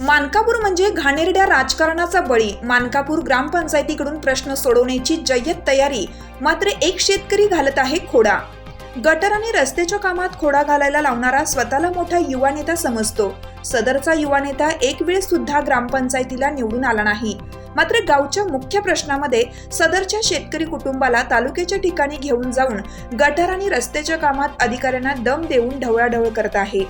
मानकापूर म्हणजे घाणेरड्या राजकारणाचा बळी. मानकापूर ग्रामपंचायतीकडून प्रश्न सोडवण्याची जय्यत तयारी. मात्र एक शेतकरी घालत आहे खोडा. गटर आणि रस्त्याच्या कामात खोडा घालायला लावणारा स्वतःला मोठा युवा नेता समजतो. सदरचा युवा नेता एक वेळ सुद्धा ग्रामपंचायतीला निवडून आला नाही. मात्र गावच्या मुख्य प्रश्नामध्ये सदरच्या शेतकरी कुटुंबाला तालुक्याच्या ठिकाणी घेऊन जाऊन गटर आणि रस्त्याच्या कामात अधिकाऱ्यांना दम देऊन ढवळाढवळ करत आहे.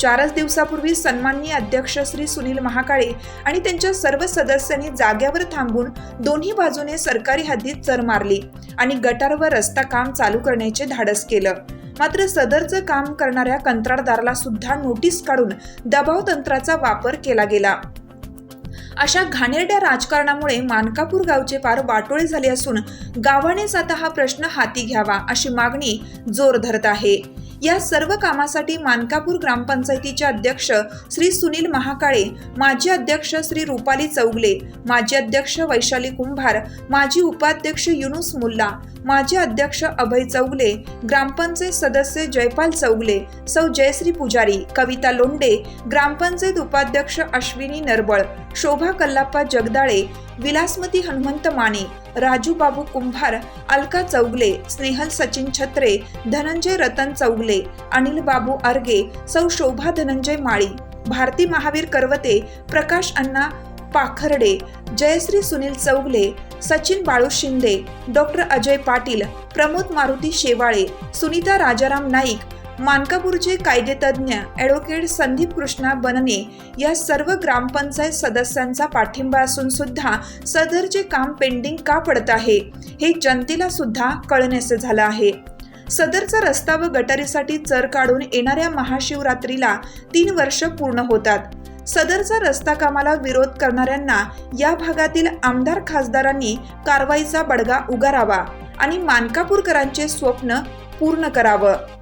चारच दिवसापूर्वी सन्माननीय अध्यक्ष श्री सुनील महाकाळे आणि त्यांच्या सर्व सदस्यांनी जाग्यावर थांबून दोन्ही बाजूने सरकारी हद्दीत चर मारली आणि गटारवर रस्ता काम चालू करण्याचे धाडस केलं. मात्र सदरचं काम करणाऱ्या कंत्राटदाराला सुद्धा नोटीस काढून दबाव तंत्राचा वापर केला गेला. अशा घाणेरड्या राजकारणामुळे मानकापूर गावचे पार वाटोळे झाले असून गावानेच आता हा प्रश्न हाती घ्यावा अशी मागणी जोर धरत आहे. या सर्व कामासाठी मानकापूर ग्रामपंचायतीचे अध्यक्ष श्री सुनील महाकाळे माजी अध्यक्ष श्री रुपाली चौगले माजी अध्यक्ष वैशाली कुंभार माजी उपाध्यक्ष युनुस मुल्ला माजी अध्यक्ष अभय चौगले ग्रामपंचायत सदस्य जयपाल चौगले सौ जयश्री पुजारी कविता लोंडे ग्रामपंचायत उपाध्यक्ष अश्विनी नरबळ शोभा कल्लाप्पा जगदाळे विलासमती हनुमंत माने राजू बाबू कुंभार अलका चौगले स्नेहल सचिन छत्रे धनंजय रतन चौगले अनिल बाबू अर्गे सौ शोभा धनंजय माळी भारती महावीर करवते प्रकाश अण्णा पाखर्डे जयश्री सुनील चौगले सचिन बाळू शिंदे डॉक्टर अजय पाटील प्रमोद मारुती शेवाळे सुनीता राजाराम नाईक मानकापूरचे कायदेतज्ञ ॲडव्होकेट संदीप कृष्णा बनने या सर्व ग्रामपंचायत सदस्यांचा पाठिंबा असून सुद्धा सदरचे काम पेंडिंग का पडत आहे हे जनतेला सुद्धा कळण्याचे झालं आहे. सदरचा रस्ता व गटारीसाठी चर काढून येणाऱ्या महाशिवरात्रीला तीन वर्ष पूर्ण होतात. सदरचा रस्ता कामाला विरोध करणाऱ्यांना या भागातील आमदार खासदारांनी कारवाईचा बडगा उगारावा आणि मानकापूरकरांचे स्वप्न पूर्ण करावं.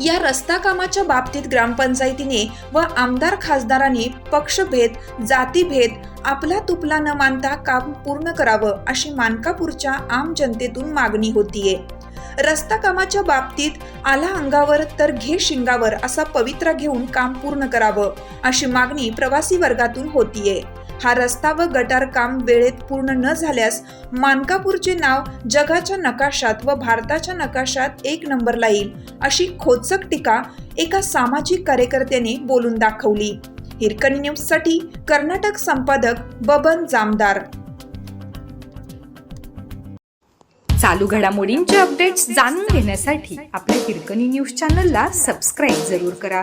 या रस्ता कामाच्या बाबतीत ग्रामपंचायतीने व आमदार खासदारांनी पक्षभेद जातीभेद आपला तुपला न मानता काम पूर्ण करावं अशी मानकापूरच्या आम जनतेतून मागणी होतीये. रस्ता कामाच्या बाबतीत आला अंगावर तर घे शिंगावर असा पवित्रा घेऊन काम पूर्ण करावं अशी मागणी प्रवासी वर्गातून होतीये. हा रस्ता व गटार काम वेळेत पूर्ण न झाल्यास मानकापूरचे नाव जगाच्या नकाशात व भारताच्या नकाशात एक नंबरला येईल अशी खोचक टीका एका सामाजिक कार्यकर्त्याने बोलून दाखवली. हिरकणी न्यूजसाठी कर्नाटक संपादक बबन जामदार. चालू घडामोडींचे अपडेट्स जाणून घेण्यासाठी आपल्या हिरकणी न्यूज चॅनलला सबस्क्राईब जरूर करा.